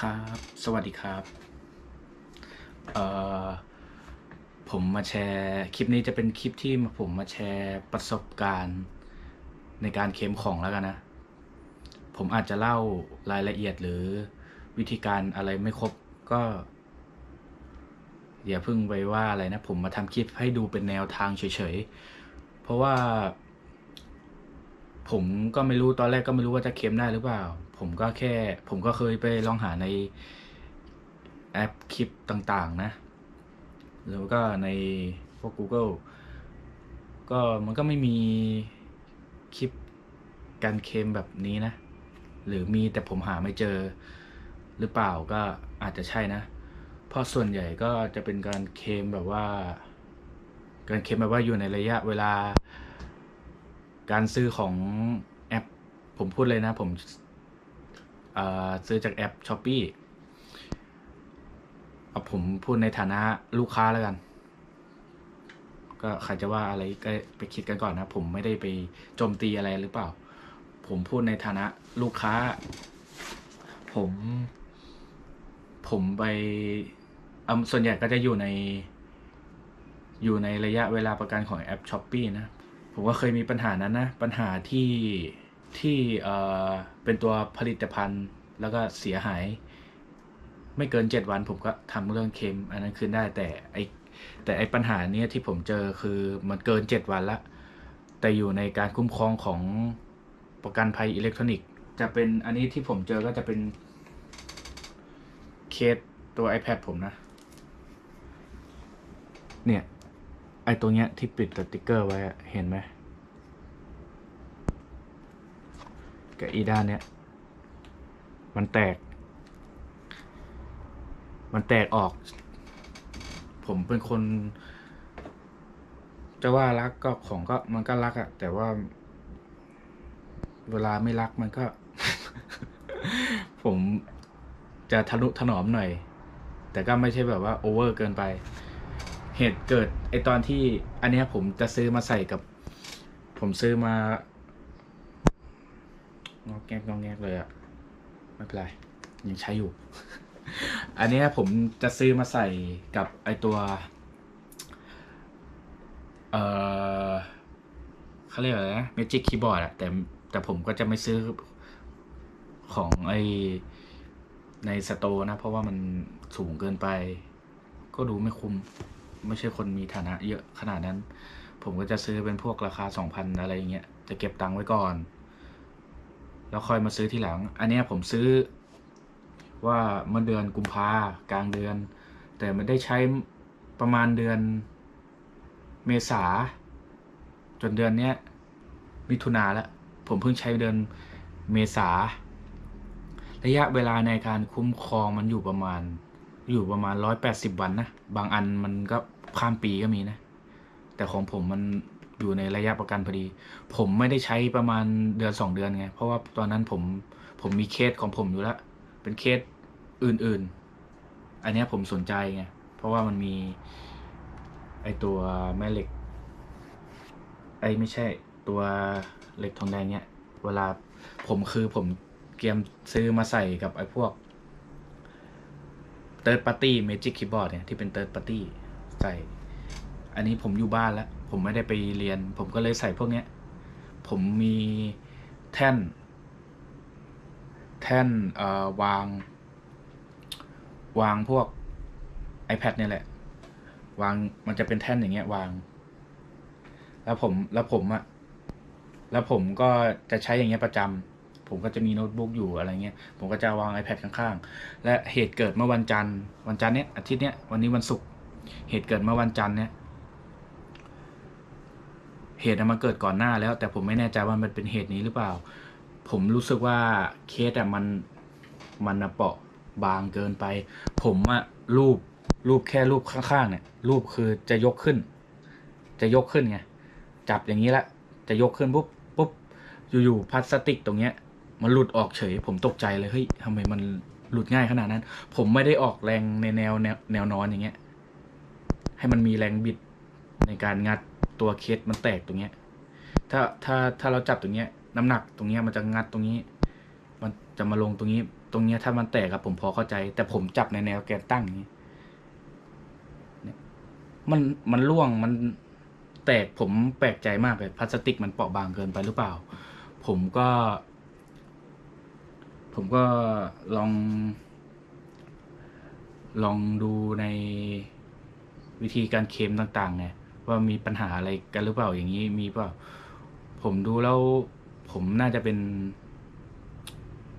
ครับ สวัสดีครับ เอ่อ ผมมาแชร์ คลิปนี้จะเป็นคลิปที่ผมมาแชร์ประสบการณ์ในการเค็มของแล้วกันนะ ผมอาจจะเล่ารายละเอียดหรือวิธีการอะไรไม่ครบก็อย่าเพิ่งไปว่าอะไรนะ ผมมาทำคลิปให้ดูเป็นแนวทางเฉยๆ เพราะว่า ผมก็ไม่รู้ตอนแรกก็ไม่รู้ว่าจะเค็มได้หรือเปล่า ผมก็แค่ ผมก็เคยไปลองหาในแอปคลิปต่างๆ นะ แล้วก็ในพวก Google ก็มันก็ไม่มีคลิปการเคมแบบนี้นะ หรือมีแต่ผมหาไม่เจอหรือเปล่าก็อาจจะใช่นะ เพราะส่วนใหญ่ก็จะเป็นการเคมแบบว่า การเคมแบบว่าอยู่ในระยะเวลา การซื้อของแอป ผมพูดเลยนะ ผม ซื้อจากแอป s h อ p e e เอาผมพูดในฐานะลูกค้าแล้วกัน ก็ใครจะว่าอะไรก็ไปคิดกันก่อนนะ ผมไม่ได้ไปโจมตีอะไรหรือเปล่า ผมพูดในฐานะลูกค้า ผม ผมไปส่วนใหญ่ก็จะอยู่ใน อยู่ในระยะเวลาประกันของแอป s h อ p e e นะ ผมก็เคยมีปัญหานั้นนะ ปัญหาที่ ที่เอ่อเป็นตัวผลิตภัณฑ์แล้วก็เสียหาย ไม่เกินเจ็ดวันผมก็ทำเรื่องเค็มอันนั้นคืนได้แต่ไอแต่ไอปัญหาเนี้ยที่ผมเจอคือมันเกินเจ็ดวันละแต่อยู่ในการคุ้มครองของประกันภัยอิเล็กทรอนิกส์ จะเป็นอันนี้ที่ผมเจอก็จะเป็นเคสตัว iPad ผมนะ เนี่ย ไอตัวเนี้ยที่ปิดสติกเกอร์ไว้เห็นไหม กับอีด้านเนี้ย มันแตก มันแตกออก ผมเป็นคน จะว่ารักก็ของก็มันก็รักอะแต่ว่า เวลาไม่รักมันก็ ผมจะทะนุถนอมหน่อย แต่ก็ไม่ใช่แบบว่าโอเวอร์เกินไป เหตุเกิดไอตอนที่ อันเนี้ยผมจะซื้อมาใส่กับ ผมซื้อมา งอกแงกงอกแงกเลยอะไม่เป็นไร ยังใช้อยู่ อันนี้ผมจะซื้อมาใส่กับไอตัว เออเขาเรียกอะไรนะ Magic Keyboard อะแต่แต่ผมก็จะไม่ซื้อของไอในสโตนะ เพราะว่ามันสูงเกินไป ก็ดูไม่คุ้มไม่ใช่คนมีฐานะเยอะขนาดนั้น ผมก็จะซื้อเป็นพวกราคาสองพันอะไรอย่างเงี้ย จะเก็บตังค์ไว้ก่อน แล้วค่อยมาซื้อทีหลัง อันนี้ผมซื้อว่าเมื่อเดือนกุมภากลางเดือน แต่มันได้ใช้ประมาณเดือนเมษาจนเดือนเนี้ยมิถุนาแล้ว ผมเพิ่งใช้เดือนเมษาระยะเวลาในการคุ้มครองมันอยู่ประมาณ อยู่ประมาณร้อยแปดสิบวันนะ บางอันมันก็ข้ามปีก็มีนะ แต่ของผมมัน อยู่ในระยะประกันพอดี ผมไม่ได้ใช้ประมาณเดือนสองเดือนไง เพราะว่าตอนนั้นผมผมมีเคสของผมอยู่แล้ว เป็นเคสอื่นๆ อันนี้ผมสนใจไง เพราะว่ามันมีไอตัวแม่เหล็ก ไอไม่ใช่ตัวเหล็กทองแดงเนี้ยเวลาผมคือผมเตรียมซื้อมาใส่กับไอพวกเติร์ดปาร์ตี้เมจิกคีย์บอร์ดเนี่ยที่เป็นเติร์ดปาร์ตี้ใส่ อันนี้ผมอยู่บ้านแล้ว ผมไม่ได้ไปเรียน ผมก็เลยใส่พวกเนี้ย ผมมีแท่น แท่นเอ่อวาง วางพวก iPad เนี่ยแหละ วางมันจะเป็นแท่นอย่างเงี้ยวาง แล้วผมแล้วผมอะแล้วผมก็จะใช้อย่างเงี้ยประจำผมก็จะมีโน้ตบุ๊กอยู่อะไรเงี้ย ผมก็จะวาง iPad ข้างๆ และเหตุเกิดเมื่อวันจันทร์ วันจันทร์เนี้ยอาทิตย์เนี้ยวันนี้วันศุกร์ เหตุเกิดเมื่อวันจันทร์เนี้ย เหตุอะมันเกิดก่อนหน้าแล้ว แต่ผมไม่แน่ใจว่ามันเป็นเหตุนี้หรือเปล่า ผมรู้สึกว่าเคสอะมันมันเปราะบางเกินไป ผมอะรูปรูปแค่รูปข้างๆเนี่ย รูปคือจะยกขึ้น จะยกขึ้นไงจับอย่างนี้ละจะยกขึ้นปุ๊บปุ๊บอยู่ๆพลาสติกตรงเนี้ย มันหลุดออกเฉย ผมตกใจเลยเฮ้ยทำไมมันหลุดง่ายขนาดนั้น ผมไม่ได้ออกแรงในแนวแนวแนวนอนอย่างเงี้ย ให้มันมีแรงบิดในการงัด ตัวเคสมันแตกตรงเนี้ย ถ้าถ้าถ้าเราจับตรงเนี้ย น้ำหนักตรงเนี้ยมันจะงัดตรงนี้ มันจะมาลงตรงนี้ ตรงเนี้ยถ้ามันแตกครับผมพอเข้าใจ แต่ผมจับในแนวแกนตั้งนี้มันมันร่วงมันแตกผมแปลกใจมากเลยพลาสติกมันเปราะบางเกินไปหรือเปล่า ผมก็ ผมก็ลอง ลองดูในวิธีการเคลมต่างๆไง ว่ามีปัญหาอะไรกันหรือเปล่าอย่างนี้มีเปล่า ผมดูแล้วผมน่าจะเป็น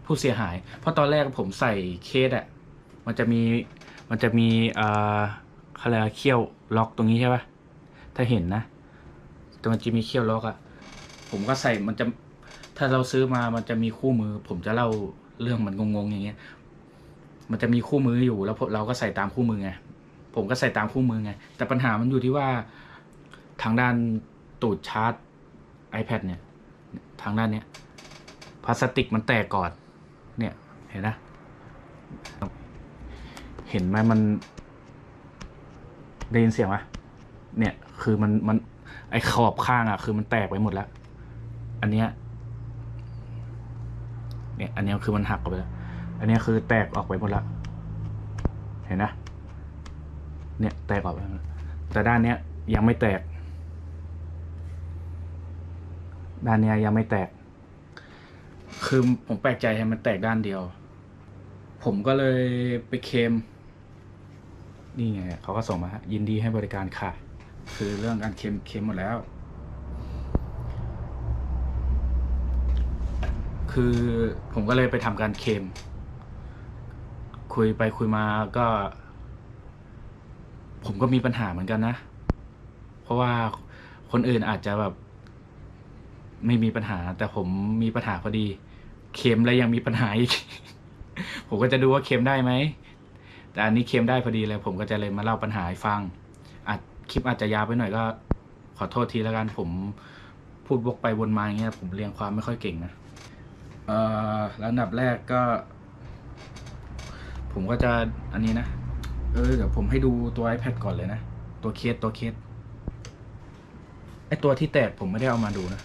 ผู้เสียหาย เพราะตอนแรกผมใส่เคสอะมันจะมีมันจะมีอ่าเขาราเขี้ยวล็อกตรงนี้ใช่ปะถ้าเห็นนะแต่มันจะมีเขี้ยวล็อกอะผมก็ใส่มันจะถ้าเราซื้อมามันจะมีคู่มือ ผมจะเล่าเรื่องมันงงๆอย่างเงี้ย มันจะมีคู่มืออยู่แล้วเราก็ใส่ตามคู่มือไงผมก็ใส่ตามคู่มือไงแต่ปัญหามันอยู่ที่ว่า ทางด้านตูดชาร์จ iPad เนี่ย ทางด้านเนี้ยพลาสติกมันแตกก่อน เนี่ยเห็นนะ เห็นไหมมันได้ยินเสียงไหมเนี่ยคือมันมันไอขอบข้างอะคือมันแตกไปหมดแล้ว อันเนี้ยเนี่ยอันเนี้ยคือมันหักออกไปแล้ว อันเนี้ยคือแตกออกไปหมดแล้ว เห็นนะ เนี่ยแตกออกไปแล้วแต่ด้านเนี้ยยังไม่แตก ด้านเนี้ยยังไม่แตก คือผมแปลกใจให้มันแตกด้านเดียว ผมก็เลยไปเคมนี่ไงเขาก็ส่งมาฮะยินดีให้บริการค่ะ คือเรื่องการเคมเคมหมดแล้ว คือผมก็เลยไปทำการเคมคุยไปคุยมาก็ ผมก็มีปัญหาเหมือนกันนะ เพราะว่าคนอื่นอาจจะแบบ ไม่มีปัญหา แต่ผมมีปัญหาพอดี เค็มแล้วยังมีปัญหาอีก ผมก็จะดูว่าเค็มได้ไหม แต่อันนี้เค็มได้พอดีเลย ผมก็จะเลยมาเล่าปัญหาให้ฟังอาจคลิปอาจจะยาวไปหน่อยก็ ขอโทษทีแล้วกัน ผมพูดวกไปวนมาอย่างเงี้ย ผมเรียงความไม่ค่อยเก่งนะเอ่อแล้วอันดับแรกก็ ผมก็จะอันนี้นะ เออเดี๋ยวผมให้ดูตัว iPad ก่อนเลยนะ ตัวเคสตัวเคสไอตัวที่แตกผมไม่ได้เอามาดูนะ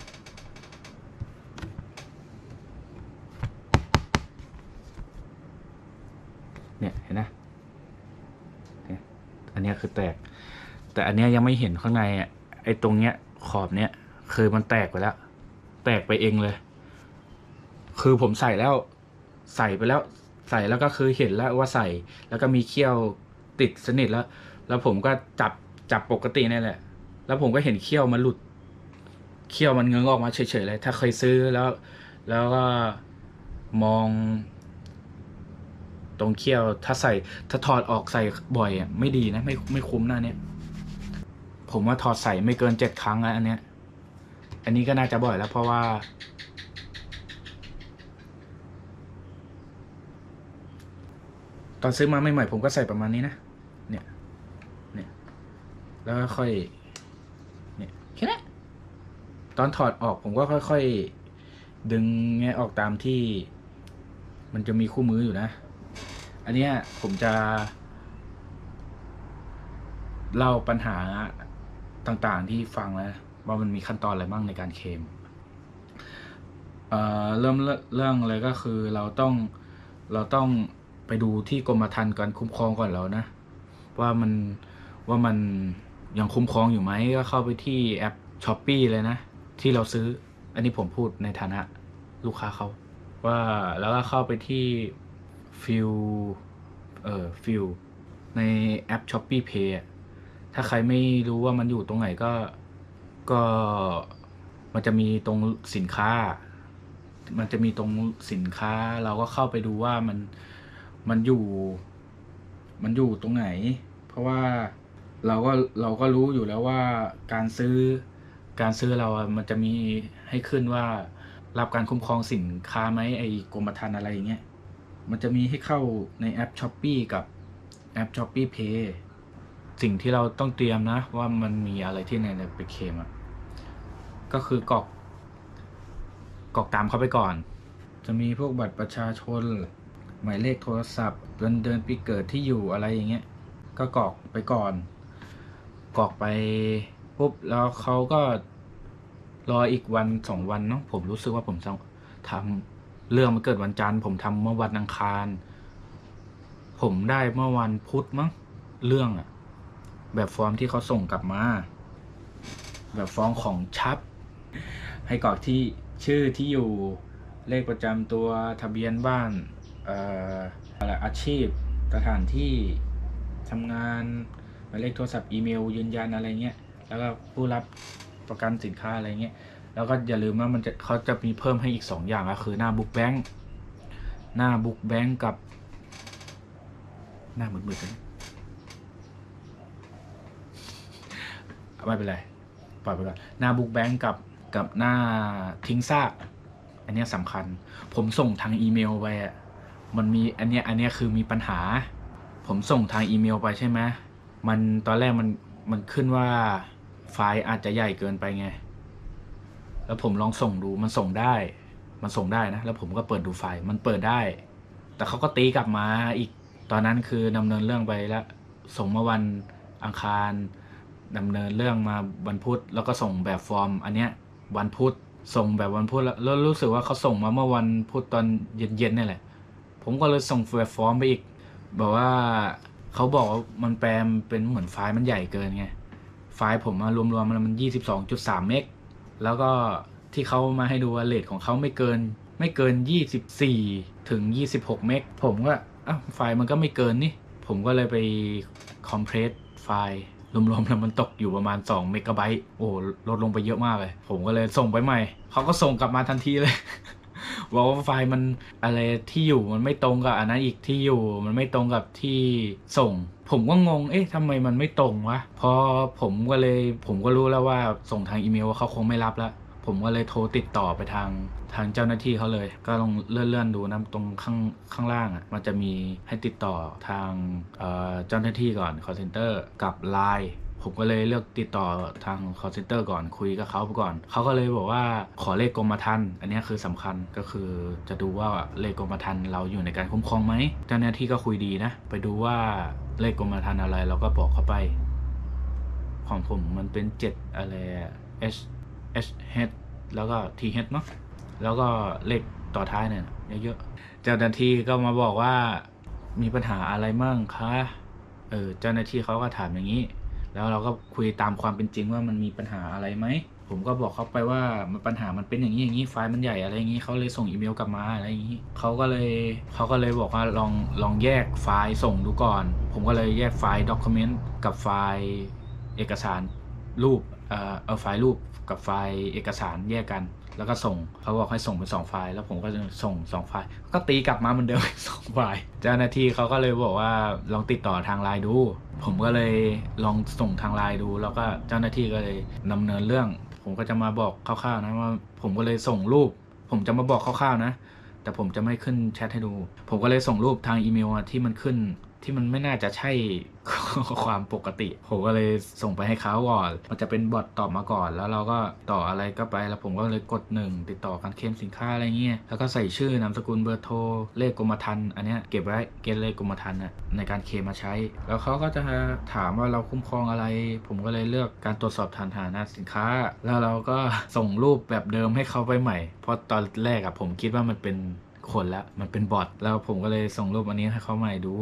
เนี่ยเห็นนะอันนี้คือแตก แต่อันนี้ยังไม่เห็นข้างในอะไอ้ตรงเนี้ยขอบเนี้ยคือมันแตกไปแล้ว แตกไปเองเลย คือผมใส่แล้ว ใส่ไปแล้ว ใส่แล้วก็คือเห็นแล้วว่าใส่ แล้วก็มีเขี้ยวติดสนิทแล้ว แล้วผมก็จับจับปกตินี่แหละ แล้วผมก็เห็นเขี้ยวมันหลุด เขี้ยวมันเงื้อออกมาเฉยๆเลย ถ้าเคยซื้อแล้ว แล้วก็มอง ตรงเขี้ยว ถ้าใส่ถ้าถอดออกใส่บ่อยอะไม่ดีนะ ไม่ไม่คุ้มหน้าเนี้ยผมว่าถอดใส่ไม่เกินเจ็ดครั้งแล้วอันเนี้ย อันนี้ก็น่าจะบ่อยแล้วเพราะว่า ตอนซื้อมาใหม่ๆผมก็ใส่ประมาณนี้นะ เนี่ย เนี่ย แล้วก็ค่อย เนี่ยแค่นั้ตอนถอดออกผมก็ค่อย ๆ ดึงแงออกตามที่ มันจะมีคู่มืออยู่นะ อันเนี้ยผมจะ เล่าปัญหาต่างๆที่ฟังแล้วว่ามันมีขั้นตอนอะไรบ้างในการเคลมเเริ่มเรื่องเลยก็คือเราต้องเราต้องไปดูที่กรมธรรม์การคุ้มครองก่อนแล้วนะ ว่ามันว่ามันยังคุ้มครองอยู่ไหมก็เข้าไปที่แอปช้อปปีเลยนะ ที่เราซื้อ อันนี้ผมพูดในฐานะลูกค้าเขา ว่าแล้วก็เข้าไปที่ฟิล เออฟิลในแอป s h o p e e Pay ถ้าใครไม่รู้ว่ามันอยู่ตรงไหนก็ก็มันจะมีตรงสินค้า มันจะมีตรงสินค้าเราก็เข้าไปดูว่ามันมันอยู่ มันอยู่ตรงไหน เพราะว่าเราก็เราก็รู้อยู่แล้วว่าการซื้อการซื้อเราอะมันจะมีให้ขึ้นว่ารับการคุ้มครองสินค้าไหมไอ้กรมธรรม์อะไรอย่างเงี้ย มันจะมีให้เข้าในแอป s h o p e e กับแอป s h o p e e Pay สิ่งที่เราต้องเตรียมนะ ว่ามันมีอะไรที่ในไปเคมอะก็คือกรอกกรอกตามเข้าไปก่อน จะมีพวกบัตรประชาชน หมายเลขโทรศัพท์เดือนเดือนปีเกิดที่อยู่อะไรอย่างเงี้ย ก็กรอกไปก่อนกรอกไปปุ๊บแล้วเขาก็รออีกวันสองวันเนาะผมรู้สึกว่าผมต้องท เรื่องมันเกิดวันจันทร์ผมทำเมื่อวันอังคาร ผมได้เมื่อวันพุธมั้งเรื่องอะแบบฟอร์มที่เขาส่งกลับมา แบบฟอร์มของชับ ให้กรอกที่ชื่อที่อยู่เลขประจำตัวทะเบียนบ้านอะไรอาชีพสถานที่ทำงานหมายเลขโทรศัพท์อีเมลยืนยันอะไรเงี้ยแล้วก็ผู้รับประกันสินค้าอะไรเงี้ย แล้วก็อย่าลืมว่ามันจะเขาจะมีเพิ่มให้อีกสองอย่างก็คือหน้าบุ๊กแบงค์หน้าบุ๊กแบงค์กับ หน้ามืดๆกันไม่เป็นไรปล่อยไปก่อนหน้าบุ๊กแบงค์กับกับหน้าทิ้งซากอันนี้สำคัญ ผมส่งทางอีเมลไปอะมันมีอันเนี้ยอันเนี้ยคือมีปัญหา ผมส่งทางอีเมลไปใช่ไหมมันตอนแรกมันมันขึ้นว่าไฟล์อาจจะใหญ่เกินไปไง แล้วผมลองส่งดูมันส่งได้ มันส่งได้นะ แล้วผมก็เปิดดูไฟล์มันเปิดได้ แต่เขาก็ตีกลับมาอีกตอนนั้นคือดำเนินเรื่องไปแล้วส่งเมื่อวันอังคารดำเนินเรื่องมาวันพุธแล้วก็ส่งแบบฟอร์ม อันเนี้ยวันพุธส่งแบบวันพุธแล้วรู้สึกว่าเขาส่งมาเมื่อวันพุธตอนเย็นๆนี่แหละ ผมก็เลยส่งแบบฟอร์มไปอีกบอกว่าเขาบอกว่ามันแปลมเป็นเหมือนไฟล์มันใหญ่เกินไงไฟล์ผมมารวมๆมันมันยี่สิบสองจุดสามเมก แล้วก็ที่เขามาให้ดูว่าเลทของเขาไม่เกิน ไม่เกิน 24 ถึง 26 เมกผมก็อ้าวไฟล์มันก็ไม่เกินนี่ ผมก็เลยไปคอมเพรสไฟล์รวมๆแล้วมันตกอยู่ประมาณ 2 เมกะไบต์โอ้ลดลงไปเยอะมากเลย ผมก็เลยส่งไปใหม่ เขาก็ส่งกลับมาทันทีเลย บอกว่าไฟล์มันอะไรที่อยู่มันไม่ตรงกับอันนั้นอีกที่อยู่มันไม่ตรงกับที่ส่ง ผมก็งง เอ๊ะทำไมมันไม่ตรงวะพอผมก็เลยผมก็รู้แล้วว่าส่งทางอีเมลว่าเขาคงไม่รับแล้วผมก็เลยโทรติดต่อไปทางทางเจ้าหน้าที่เขาเลย ก็ลองเลื่อนๆดูนะตรงข้างข้างล่างอะมันจะมีให้ติดต่อทางเอ่อเจ้าหน้าที่ก่อน call center กับ Line ผมก็เลยเลือกติดต่อทาง call center ก่อนคุยกับเขาไปก่อน เขาก็เลยบอกว่าขอเลขกรมธรรม์อันนี้คือสำคัญก็คือจะดูว่าเลขกรมธรรม์เราอยู่ในการคุ้มครองไหมเจ้าหน้าที่ก็คุยดีนะ ไปดูว่าเลขกรมธรรม์อะไรเราก็บอกเขาไป ของผมมันเป็นเจ็ดอะไรอะ H H H แล้วก็ T H เนาะแล้วก็เลขต่อท้ายเนี่ยเยอะๆเจ้าหน้าที่ก็มาบอกว่ามีปัญหาอะไรมั่งคะ เออ เจ้าหน้าที่เขาก็ถามอย่างนี้ แล้วเราก็คุยตามความเป็นจริงว่ามันมีปัญหาอะไรไหม ผมก็บอกเขาไปว่ามันปัญหามันเป็นอย่างนี้อย่างนี้ไฟล์มันใหญ่อะไรอย่างนี้เขาเลยส่งอีเมลกลับมาอะไรอย่างนี้เขาก็เลยเขาก็เลยบอกว่าลองลองแยกไฟล์ส่งดูก่อน ผมก็เลยแยกไฟล์ด็อกิเมนต์กับไฟล์เอกสารรูปเอ่อเอาไฟล์รูปกับไฟล์เอกสารแยกกัน แล้วก็ส่งเขาบอกให้ส่งเป็นสองไฟล์ แล้วผมก็จะส่งสองไฟล์ ก็ตีกลับมาเหมือนเดิมสองไฟล์ เจ้าหน้าที่เขาก็เลยบอกว่าลองติดต่อทางไลน์ดู ผมก็เลยลองส่งทางไลน์ดู แล้วก็เจ้าหน้าที่ก็เลยดำเนินเรื่อง ผมก็จะมาบอกคร่าวๆนะว่าผมก็เลยส่งรูป ผมจะมาบอกคร่าวๆนะ แต่ผมจะไม่ขึ้นแชทให้ดู ผมก็เลยส่งรูปทางอีเมลที่มันขึ้น ที่มันไม่น่าจะใช่ความปกติ ผมก็เลยส่งไปให้เขาก่อน มันจะเป็นบอทตอบมาก่อน แล้วเราก็ต่ออะไรก็ไป แล้วผมก็เลยกดหนึ่งติดต่อการเคลมสินค้าอะไรเงี้ย แล้วก็ใส่ชื่อนามสกุลเบอร์โทร เลขกรมธรรม์อันเนี้ยเก็บไว้ เกณฑ์เลขกรมธรรม์น่ะในการเคลมมาใช้ แล้วเขาก็จะถามว่าเราคุ้มครองอะไร ผมก็เลยเลือกการตรวจสอบฐานฐานะสินค้า แล้วเราก็ส่งรูปแบบเดิมให้เขาไปใหม่ เพราะตอนแรกอะผมคิดว่ามันเป็น คนละมันเป็นบอทแล้วผมก็เลยส่งรูปอันนี้ให้เขาใหม่ดู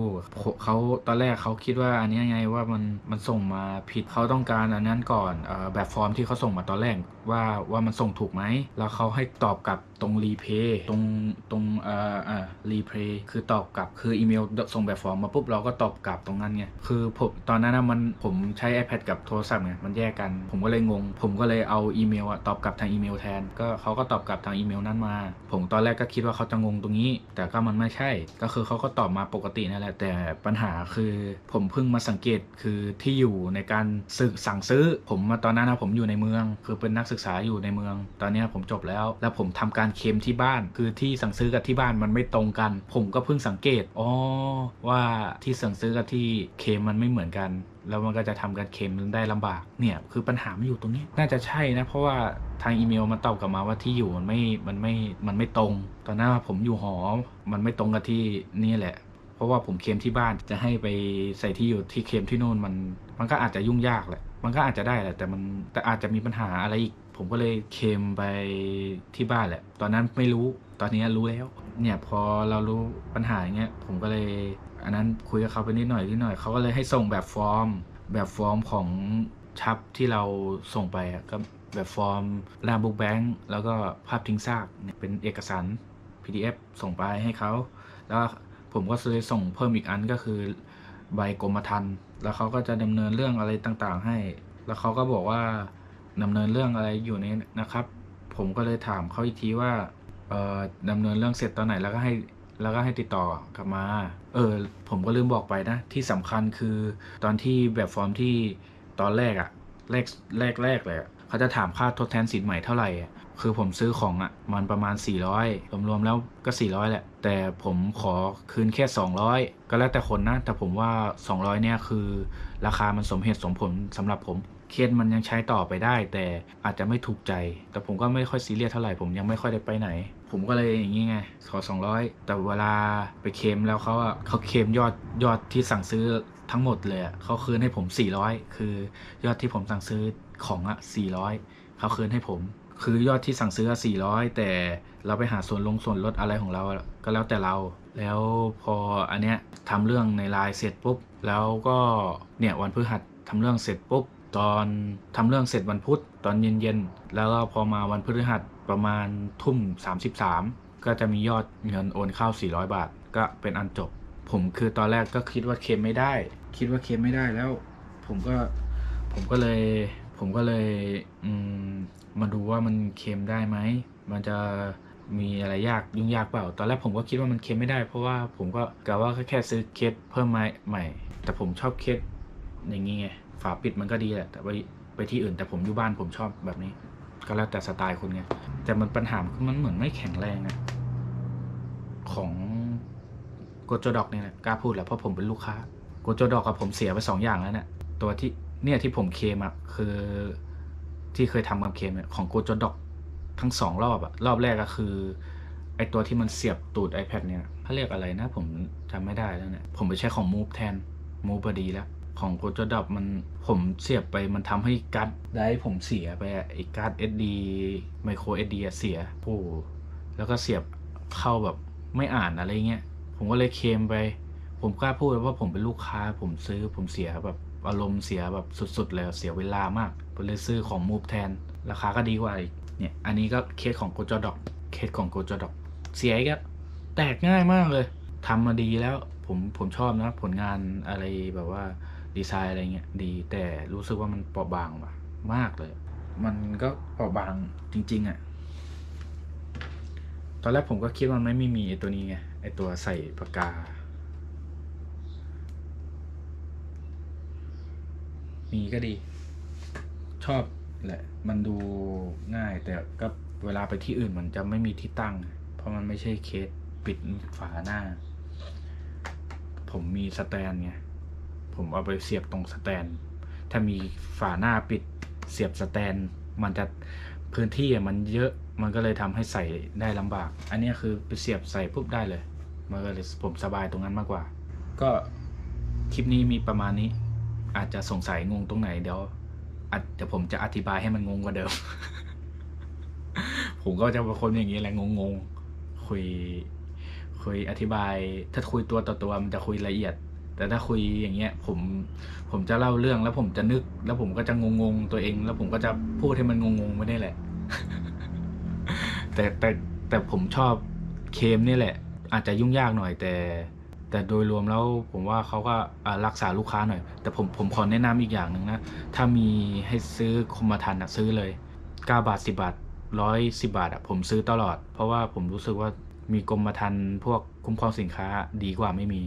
เขาตอนแรกเขาคิดว่าอันนี้ไงว่ามันมันส่งมาผิดเขาต้องการอันนั้นก่อนออแบบฟอร์มที่เขาส่งมาตอนแรกว่าว่ามันส่งถูกไหมแล้วเขาให้ตอบกลับตรงรีเพย์ตรงตรงเอ่ออ่ารีเพย์คือตอบกลับคืออีเมลส่งแบบฟอร์มมาปุ๊บเราก็ตอบกลับตรงนั้นไงคือผมตอนนั้นนะมันผมใช้ iPad กับโทรศัพท์ไงมันแยกกัน ผมก็เลยงง ผมก็เลยเอาอีเมลอะตอบกลับทางอีเมลแทนก็เขาก็ตอบกลับทางอีเมลนั้นมา ผมตอนแรกก็คิดว่าเขาจะงงตรงนี้ แต่ก็มันไม่ใช่ ก็คือเขาก็ตอบมาปกตินั่นแหละ แต่ปัญหาคือผมเพิ่งมาสังเกตคือที่อยู่ในการซื้อสั่งซื้อ ผมมาตอนนั้นนะผมอยู่ในเมือง คือเป็นนักศึกษาอยู่ในเมือง ตอนนี้ผมจบแล้ว แล้วผมทำการเคมที่บ้าน คือที่สั่งซื้อกับที่บ้านมันไม่ตรงกัน ผมก็เพิ่งสังเกตอ๋อว่าที่สั่งซื้อกับที่เคมมันไม่เหมือนกัน แล้วมันก็จะทำการเคลมได้ลำบากเนี่ยคือปัญหามันอยู่ตรงนี้ น่าจะใช่นะเพราะว่าทางอีเมลมันตอบกลับมาว่าที่อยู่มันไม่มันไม่มันไม่ตรง ตอนหน้าผมอยู่หอมันไม่ตรงกับที่นี่แหละ เพราะว่าผมเคลมที่บ้านจะให้ไปใส่ที่อยู่ที่เคลมที่โน่นมัน มันก็อาจจะยุ่งยากแหละมันก็อาจจะได้แหละแต่มันแต่อาจจะมีปัญหาอะไรอีกผมก็เลยเคลมไปที่บ้านแหละ ตอนนั้นไม่รู้ ตอนนี้รู้แล้ว เนี่ยพอเรารู้ปัญหาอย่างเงี้ย ผมก็เลย อันนั้นคุยกับเขาไปนิดหน่อยนิดหน่อยเขาก็เลยให้ส่งแบบฟอร์ม แบบฟอร์มของชับที่เราส่งไปก็แบบฟอร์มลาบุกแบงค์แล้วก็ภาพทิ้งซากเป็นเอกสาร PDF ส่งไปให้เขา แล้วผมก็เลยส่งเพิ่มอีกอันก็คือใบกรมธรรม์แล้วเขาก็จะดำเนินเรื่องอะไรต่างๆ ให้ แล้วเขาก็บอกว่าดำเนินเรื่องอะไรอยู่นี้นะครับ ผมก็เลยถามเขาอีกทีว่าดำเนินเรื่องเสร็จตอนไหนแล้วก็ให้ แล้วก็ให้ติดต่อกลับมา เออ ผมก็ลืมบอกไปนะ ที่สำคัญคือตอนที่แบบฟอร์มที่ตอนแรกอะแรกแรกแรกเลยเขาจะถามค่าทดแทนสินใหม่เท่าไหร่คือผมซื้อของอะมันประมาณ 400รวมๆแล้วก็ 400 แหละ แต่ผมขอคืนแค่ 200 ก็แล้วแต่คนนะ แต่ผมว่า 200 เนี่ยคือราคามันสมเหตุสมผลสำหรับผม เคสมันยังใช้ต่อไปได้ แต่อาจจะไม่ถูกใจ แต่ผมก็ไม่ค่อยซีเรียสเท่าไหร่ผมยังไม่ค่อยได้ไปไหน ผมก็เลยอย่างงี้ไงขอ200แต่เวลาไปเคมแล้วเขาอะเขาเคมยอดยอดที่สั่งซื้อทั้งหมดเลยอะเขาคืนให้ผม 400 คือยอดที่ผมสั่งซื้อของอะ400เขาคืนให้ผม คือยอดที่สั่งซื้ออะ400 แต่เราไปหาส่วนลงส่วนลดอะไรของเราก็แล้วแต่เรา แล้วพออันเนี้ยทำเรื่องในไลน์เสร็จปุ๊บ แล้วก็เนี่ยวันพฤหัสทำเรื่องเสร็จปุ๊บ ตอนทำเรื่องเสร็จวันพุธตอนเย็นๆ แล้วก็พอมาวันพฤหัสประมาณทุ่ม 33 ก็จะมียอดเงินโอนเข้า 400 บาท ก็เป็นอันจบ ผมคือตอนแรกก็คิดว่าเคลมไม่ได้ คิดว่าเคลมไม่ได้แล้ว ผมก็ผมก็เลย ผมก็เลยอืมมาดูว่ามันเคลมได้ไหม มันจะมีอะไรยากยุ่งยากเปล่า ตอนแรกผมก็คิดว่ามันเคลมไม่ได้ เพราะว่าผมก็กะว่าแค่ซื้อเคสเพิ่มมาใหม่ แต่ผมชอบเคสอย่างนี้ไง ฝาปิดมันก็ดีแหละ แต่ไปไปที่อื่นแต่ผมอยู่บ้านผมชอบแบบนี้ ก็แล้วแต่สไตล์คุณไงแต่มันปัญหาคือมันเหมือนไม่แข็งแรงอะของโกโจดอกเนี่ยแหละกล้าพูดแหละเพราะผมเป็นลูกค้าโกโจดอกกับผมเสียไปสองอย่างแล้วเนี่ยตัวที่เนี่ยที่ผมเคลมอะคือที่เคยทำกับเคลมเนี่ยของโกโจดอกทั้งสองรอบอะรอบแรกก็คือไอตัวที่มันเสียบตูด iPad เนี่ยเขาเรียกอะไรนะ ผมจำไม่ได้แล้วเนี่ยผมไปใช้ของ Move แทน Move พอดีแล้ว ของ g o j o d o p มันผมเสียบไปมันทำให้การ์ดได้ผมเสียไปอะไอการ์ด SD micro SD อะเสียโอ้แล้วก็เสียบเข้าแบบไม่อ่านอะไรเงี้ย ผมก็เลยเคมไป ผมกล้าพูดเลยว่าผมเป็นลูกค้า ผมซื้อผมเสียแบบอารมณ์เสียแบบสุดๆเลยเสียเวลามากผมเลยซื้อของ Move แทน ราคาก็ดีกว่าอีกเนี่ยอันนี้ก็เคสของ g o j o d o p เคสของ g o j o d o p เสียกอะแตกง่ายมากเลยทำมาดีแล้วผมผมชอบนะผลงานอะไรแบบว่า ดีไซน์อะไรเงี้ยดีแต่รู้สึกว่ามันเปราะบางว่ะมากเลย มันก็เปราะบางจริง ๆอะตอนแรกผมก็คิดว่าไมันไม่มีไอตัวนี้ไงไอตัวใส่ปากกา มีก็ดี ชอบแหละ มันดูง่ายแต่ก็เวลาไปที่อื่นมันจะไม่มีที่ตั้ง เพราะมันไม่ใช่เคสปิดฝาหน้า ผมมีสแตนไง ผมเอาไปเสียบตรงสแตน ถ้ามีฝาหน้าปิดเสียบสแตน มันจะพื้นที่มันเยอะ มันก็เลยทำให้ใส่ได้ลำบาก อันนี้คือไปเสียบใส่ปุ๊บได้เลย มันก็เลยผมสบายตรงนั้นมากกว่า ก็คลิปนี้มีประมาณนี้ อาจจะสงสัยงงตรงไหนเดี๋ยวอาจเดี๋ยวผมจะอธิบายให้มันงงกว่าเดิม ผมก็จะเป็นคนอย่างนี้แหละงงๆคุยคุยอธิบาย ถ้าคุยตัวต่อตัวมันจะคุยละเอียด แต่ถ้าคุยอย่างเงี้ยผมผมจะเล่าเรื่องแล้วผมจะนึก แล้วผมก็จะงงๆตัวเอง แล้วผมก็จะพูดให้มันงงๆไม่ได้แหละ แต่แต่แต่ผมชอบเคมนี่แหละ อาจจะยุ่งยากหน่อยแต่ แต่โดยรวมแล้วผมว่าเขาก็รักษาลูกค้าหน่อย แต่ผมผมขอแนะนำอีกอย่างหนึ่งนะ ถ้ามีให้ซื้อคมทันอะซื้อเลย9บาท10บาทร้อยสิบาทอะผมซื้อตลอด เพราะว่าผมรู้สึกว่ามีกรมธรรม์พวกคุ้มครองสินค้าดีกว่าไม่มี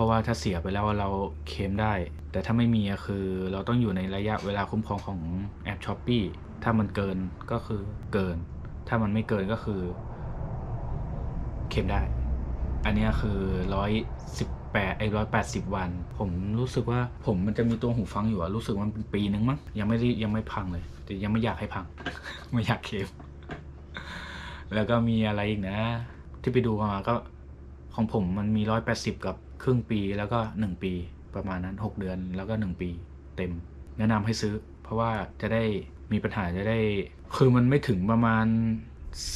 ราะว่าถ้าเสียไปแล้วเราเคลมได้ แต่ถ้าไม่มีคือเราต้องอยู่ในระยะเวลาคุ้มครองของแอปช้อปปีถ้ามันเกินก็คือเกิน ถ้ามันไม่เกินก็คือเคลมได้ อันนี้คือร้อยสิบแปดไอ้ร้อยแปดสิบวัน ผมรู้สึกว่าผมมันจะมีตัวหูฟังอยู่อะรู้สึกว่ามันเป็นปีนึงมั้งยังไม่ได้ยังไม่พังเลย แต่ยังไม่อยากให้พัง ไม่อยากเคลมแล้วก็มีอะไรอีกนะ ที่ไปดูมาก็ของผมมันมีร้อยแปดสิบกับ ครึ่งปีแล้วก็หนึ่งปีประมาณนั้นหกเดือนแล้วก็หนึ่งปีเต็ม แนะนำให้ซื้อ เพราะว่าจะได้มีปัญหาจะได้ คือมันไม่ถึงประมาณ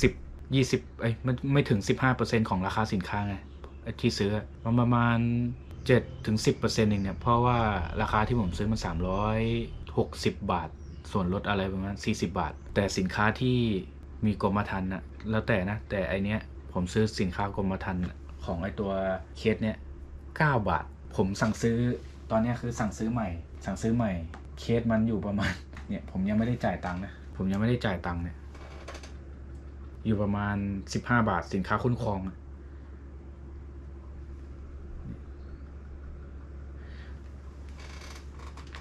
สิบยี่สิบเอ้ยมันไม่ถึงสิบห้าเปอร์เซ็นของราคาสินค้าไงที่ซื้อมันประมาณเจ็ดถึงสิบเปอร์เซ็นต์เองเนี่ย เพราะว่าราคาที่ผมซื้อมันสามร้อยหกสิบบาท ส่วนลดอะไรประมาณสี่สิบาท แต่สินค้าที่มีกรมธรรม์นะแล้วแต่นะ แต่ไอเนี้ยผมซื้อสินค้ากรมธรรม์ของไอตัวเคสเนี้ย เก้าบาท ผมสั่งซื้อตอนนี้คือสั่งซื้อใหม่ สั่งซื้อใหม่ เคสมันอยู่ประมาณเนี่ยผมยังไม่ได้จ่ายตังค์นะ ผมยังไม่ได้จ่ายตังค์เนี่ยอยู่ประมาณสิบห้าบาทสินค้าคุ้นครอง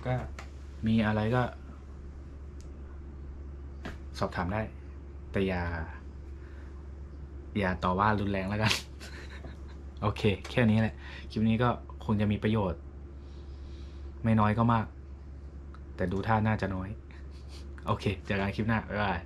ก็มีอะไรก็ สอบถามได้ แต่อย่า อย่าต่อว่ารุนแรงแล้วกัน โอเค แค่นี้แหละ คลิปนี้ก็คงจะมีประโยชน์ ไม่น้อยก็มาก แต่ดูท่าน่าจะน้อย โอเคเจอกันคลิปหน้าบ๊ายบาย